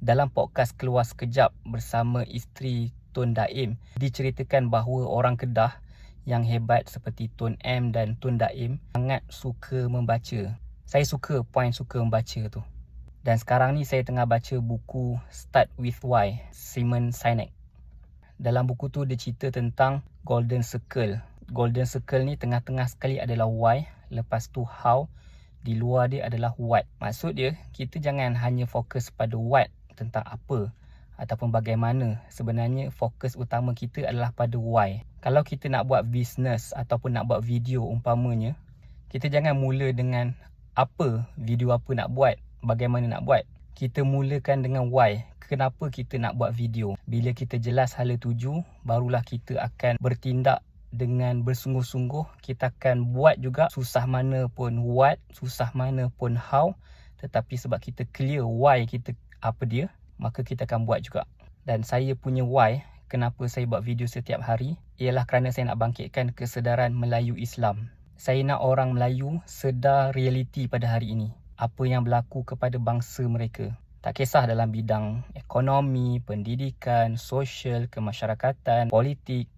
Dalam podcast Keluar Sekejap bersama isteri Tun Daim, diceritakan bahawa orang Kedah yang hebat seperti Tun M dan Tun Daim sangat suka membaca. Saya suka poin suka membaca tu. Dan sekarang ni saya tengah baca buku Start With Why, Simon Sinek. Dalam buku tu dia cerita tentang Golden Circle. Golden Circle ni tengah-tengah sekali adalah why, lepas tu how, di luar dia adalah what. Maksud dia, kita jangan hanya fokus pada what tentang apa ataupun bagaimana. Sebenarnya fokus utama kita adalah pada why. Kalau kita nak buat business ataupun nak buat video umpamanya, kita jangan mula dengan apa video apa nak buat, bagaimana nak buat. Kita mulakan dengan why. Kenapa kita nak buat video? Bila kita jelas hala tuju, barulah kita akan bertindak dengan bersungguh-sungguh kita akan buat juga susah mana pun what susah mana pun how tetapi sebab kita clear why kita apa dia maka kita akan buat juga. Dan saya punya why kenapa saya buat video setiap hari ialah kerana saya nak bangkitkan kesedaran Melayu Islam. Saya nak orang Melayu sedar realiti pada hari ini. Apa yang berlaku kepada bangsa mereka. Tak kisah dalam bidang ekonomi, pendidikan, sosial, kemasyarakatan, politik,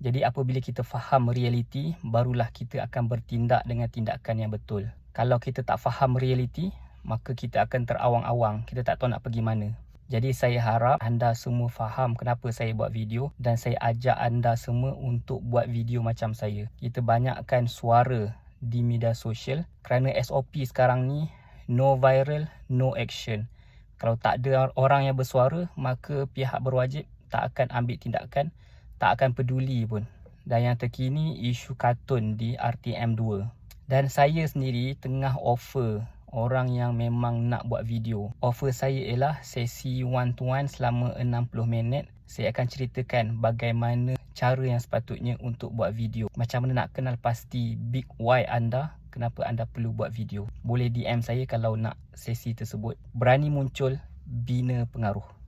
jadi apabila kita faham realiti, barulah kita akan bertindak dengan tindakan yang betul. Kalau kita tak faham realiti, maka kita akan terawang-awang. Kita tak tahu nak pergi mana. Jadi saya harap anda semua faham kenapa saya buat video dan saya ajak anda semua untuk buat video macam saya. Kita banyakkan suara di media sosial kerana SOP sekarang ni no viral, no action. Kalau tak ada orang yang bersuara, maka pihak berwajib tak akan ambil tindakan tak akan peduli pun. Dan yang terkini isu kartun di RTM2. Dan saya sendiri tengah offer orang yang memang nak buat video. Offer saya ialah sesi one to one selama 60 minit. Saya akan ceritakan bagaimana cara yang sepatutnya untuk buat video. Macam mana nak kenal pasti big why anda, kenapa anda perlu buat video. Boleh DM saya kalau nak sesi tersebut. Berani muncul, bina pengaruh.